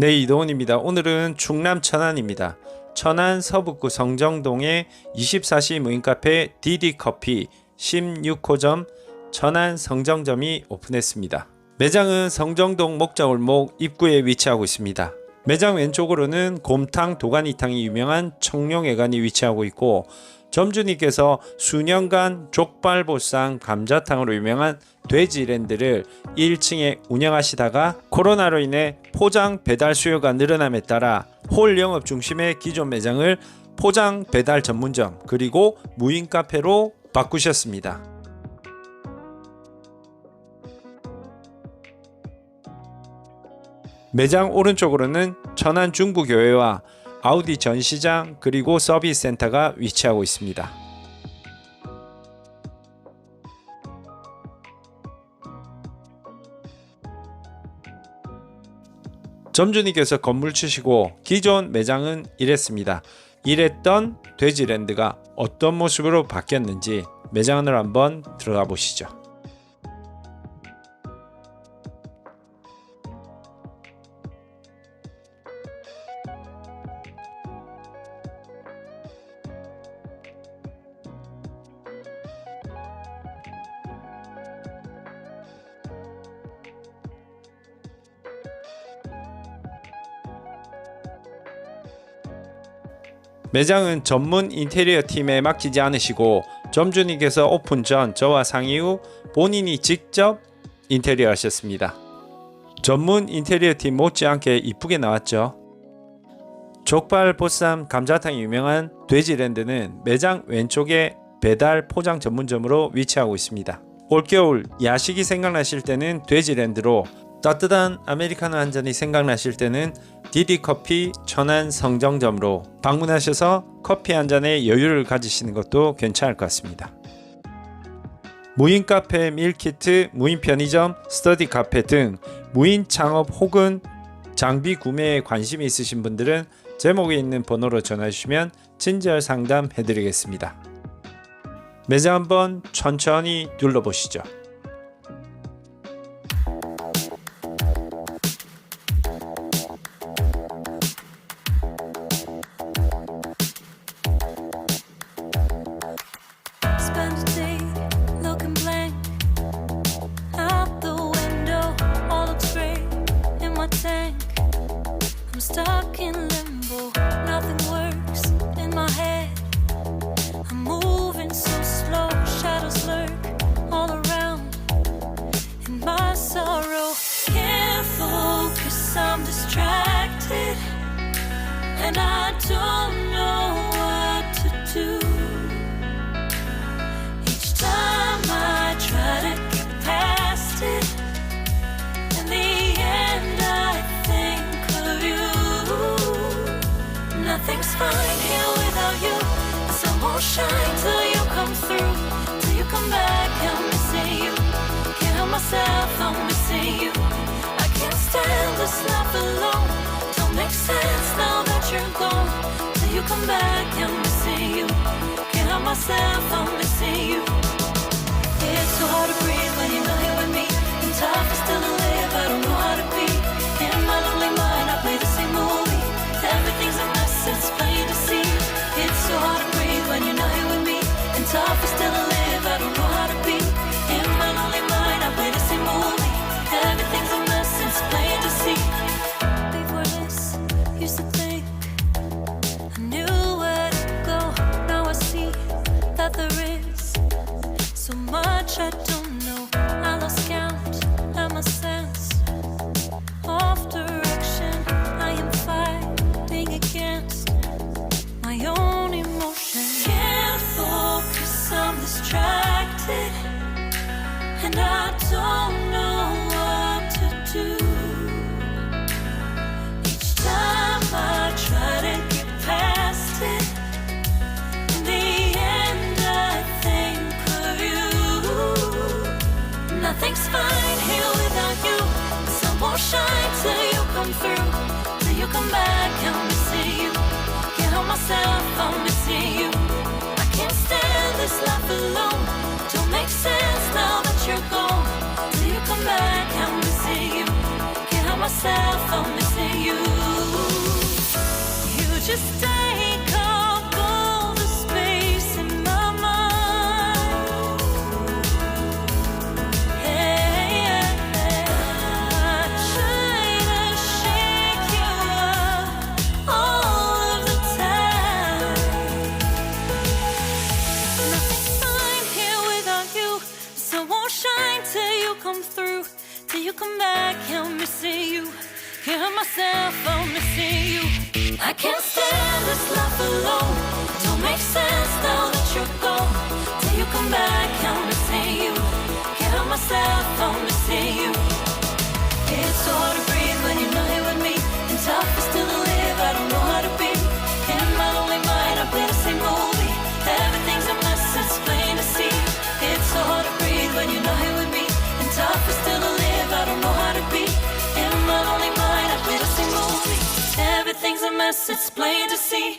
네, 이동훈입니다. 오늘은 충남 천안입니다. 천안 서북구 성정동의 24시 무인카페 디디커피 16호점 천안 성정점이 오픈했습니다. 매장은 성정동 목자골목 입구에 위치하고 있습니다. 매장 왼쪽으로는 곰탕 도가니탕이 유명한 청룡회관이 위치하고 있고 점주님께서 수년간 족발보쌈 감자탕으로 유명한 돼지랜드를 1층에 운영하시다가 코로나로 인해 포장 배달 수요가 늘어남에 따라 홀 영업 중심의 기존 매장을 포장 배달 전문점 그리고 무인 카페로 바꾸셨습니다. 매장 오른쪽으로는 천안 중부교회와 아우디 전시장 그리고 서비스 센터가 위치하고 있습니다. 점주님께서 건물 치시고 기존 매장은 이랬습니다. 이랬던 돼지랜드가 어떤 모습으로 바뀌었는지 매장 안으로 한번 들어가 보시죠. 매장은 전문 인테리어 팀에 맡기지 않으시고 점주님께서 오픈 전 저와 상의 후 본인이 직접 인테리어 하셨습니다. 전문 인테리어 팀 못지않게 이쁘게 나왔죠. 족발, 보쌈, 감자탕이 유명한 돼지랜드는 매장 왼쪽에 배달 포장 전문점으로 위치하고 있습니다. 올겨울 야식이 생각나실 때는 돼지랜드로 따뜻한 아메리카노 한 잔이 생각나실 때는 디디커피 천안 성정점으로 방문하셔서 커피 한 잔의 여유를 가지시는 것도 괜찮을 것 같습니다. 무인 카페, 밀키트, 무인 편의점, 스터디 카페 등 무인 창업 혹은 장비 구매에 관심이 있으신 분들은 제목에 있는 번호로 전화 주시면 친절 상담 해드리겠습니다. 매장 한번 천천히 둘러보시죠. Nothing's fine here without you. The sun won't shine till you come through. Till you come back, I'm missing you. Can't help myself, I'm missing you. Come back, I'm missing you. Nothing's fine here without you. Sun won't shine till you come through. Till you come back, myself, I'm missing you. You just. don't. myself, oh, I'm missing you. I can't stand this life alone. Don't make sense now that you're gone. Till you come back, I'm missing you. Get on myself, oh, I'm missing you. It's plain to see.